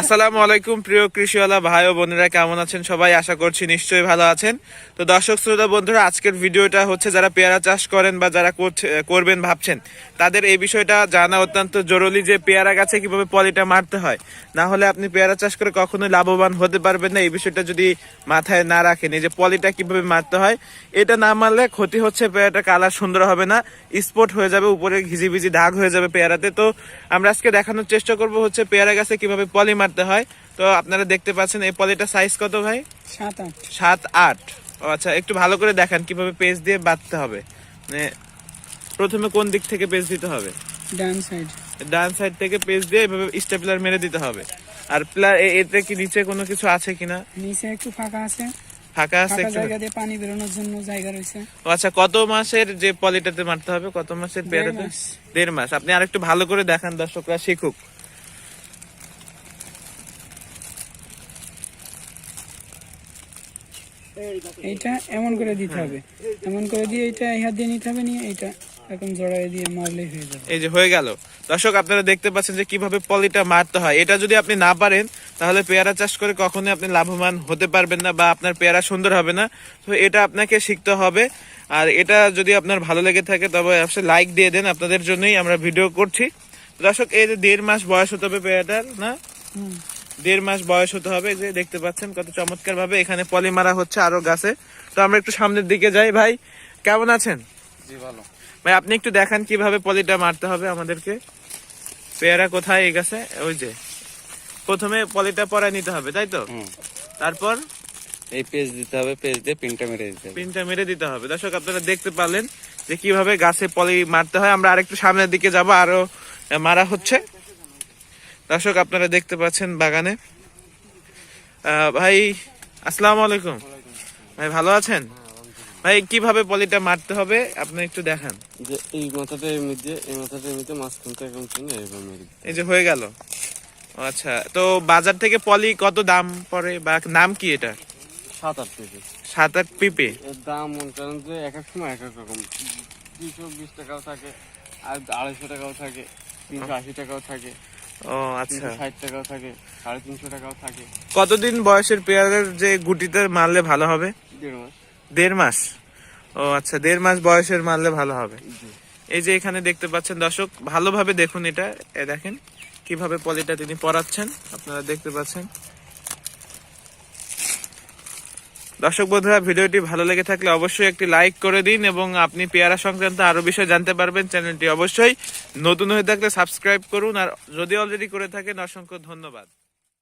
আসসালামু আলাইকুম, প্রিয় কৃষিওয়ালা ভাই ও বোনেরা, কেমন আছেন সবাই? আশা করছি নিশ্চয়ই ভালো আছেন। তো দর্শক শ্রোতা বন্ধুরা, আজকের ভিডিওটা হচ্ছে যারা পেয়ারা চাষ করেন বা যারা করবেন ভাবছেন, তাদের এই বিষয়টা জানা অত্যন্ত জরুরি যে পেয়ারা গাছে কীভাবে পলিটা মারতে হয়। না হলে আপনি পেয়ারা চাষ করে কখনোই লাভবান হতে পারবেন না। এই বিষয়টা যদি মাথায় না রাখেন, এই যে পলিটা কীভাবে মারতে হয়, এটা না মারলে ক্ষতি হচ্ছে পেয়ারাটা কালার সুন্দর হবে না, স্পট হয়ে যাবে, উপরে ঘিজিবিজি দাগ হয়ে যাবে পেয়ারাতে। তো আমরা আজকে দেখানোর চেষ্টা করব হচ্ছে পেয়ারা গাছে কীভাবে পলি মারতে হয়। তো আপনারা দেখতে পাচ্ছেন এই পলিটা সাইজ কত ভাই? সাত আট। সাত আট। ও আচ্ছা একটু ভালো করে দেখান কীভাবে পেজ দিয়ে বাঁধতে হবে। মানে প্রথমে কোন দিক থেকে পেজ দিতে হবে? ডান সাইড ডান সাইড থেকে পেজ দিয়ে এভাবে স্টেপলার মেরে দিতে হবে। আর প্লার এতে কি নিচে কোনো কিছু আছে কিনা নিচে একটু ফাঁকা আছে। ফাঁকা আছে? জায়গা দিয়ে পানি বেরোনোর জন্য জায়গা রয়েছে। ও আচ্ছা কত মাসের যে পলিটাতে মারতে হবে? কত মাসের পেয়ারাতে দেড় মাস। আপনি আরেকটু ভালো করে দেখান দর্শকরা শিখুক। এইটা এমন করে দিতে হবে। এমন করে দিয়ে এইটা এই হাত দিয়ে নিতে হবে নিয়ে এইটা এরকম জড়াই দিয়ে মারলেই হয়ে যাবে। এই যে হয়ে গেল। দর্শক আপনারা দেখতে পাচ্ছেন যে কীভাবে পলিটা মারতে হয়। এটা যদি আপনি না পারেন তাহলে পেয়ারা চাষ করে কখনোই আপনি লাভবান হতে পারবেন না বা আপনার পেয়ারা সুন্দর হবে না। তো এটা আপনাকে শিখতে হবে। আর এটা যদি আপনার ভালো লেগে থাকে তবে অবশ্যই লাইক দিয়ে দেন। আপনাদের জন্যই আমরা ভিডিও করছি। দর্শক এই যে দেড় মাস বয়স হতে হবে পেয়ারাটার না? হুম। দেড় মাস বয়স হতে হবে যে দেখতে পাচ্ছেন কত চমৎকার ভাবে এখানে পলি মারা হচ্ছে আরও গাছে। তো আমরা একটু সামনের দিকে যাই। ভাই কেমন আছেন? জি ভালো। ভাই আপনি একটু দেখান কীভাবে পলিটা মারতে হবে আমাদেরকে। পেয়ারা কোথায় এই গাছে? ওই যে প্রথমে পলিটা পরায় নিতে হবে তাই তো? তারপর? এই পেজ দিতে হবে পেজ দিয়ে পিনটা মেরে দিতে হবে। পিনটা মেরে দিতে হবে। দর্শক আপনারা দেখতে পারলেন যে কীভাবে গাছে পলি মারতে হয়। আমরা আরেকটু সামনের দিকে যাব আরও মারা হচ্ছে। দর্শক আপনারা দেখতে পাচ্ছেন বাগানে। ভাই আসসালামু আলাইকুম। ভাই ভালো আছেন? ভাই কীভাবে পলিটা মারতে হবে আপনি একটু দেখান। যে এই মাথাটা এমনি দিয়ে এই মাথাটা এমনিতে মাঝখানটা এরকম মেরে এই যে হয়ে গেল। আচ্ছা তো বাজার থেকে পলি কত দাম পড়ে বা নাম কি এটা? সাত আট পেজে সাত আট পিপে? এর দাম মনে করেন যে এক এক সময় এক এক রকম। দুইশো বিশ টাকাও থাকে আর আড়াইশো টাকাও থাকে তিনশো আশি টাকাও থাকে। ও আচ্ছা। ষাট টাকাও থাকে সাড়ে তিনশো টাকাও থাকে। কতদিন বয়সের পেয়ারের যে গুটিতে মারলে ভালো হবে? দেড় মাস। দেড় মাস? ও আচ্ছা দেড় মাস বয়সের মারলে ভালো হবে। এই যে এখানে দেখতে পাচ্ছেন দর্শক ভালোভাবে দেখুন এটা। দেখেন কীভাবে পলিটা তিনি পড়াচ্ছেন আপনারা দেখতে পাচ্ছেন। দর্শক বন্ধুরা, ভিডিওটি ভালো লেগে থাকলে অবশ্যই একটি লাইক করে দিন এবং আপনি পেয়ারা সংক্রান্ত আরও বিষয় জানতে পারবেন। চ্যানেলটি অবশ্যই নতুন হয়ে থাকলে সাবস্ক্রাইব করুন। আর যদি অলরেডি করে থাকেন, অসংখ্য ধন্যবাদ।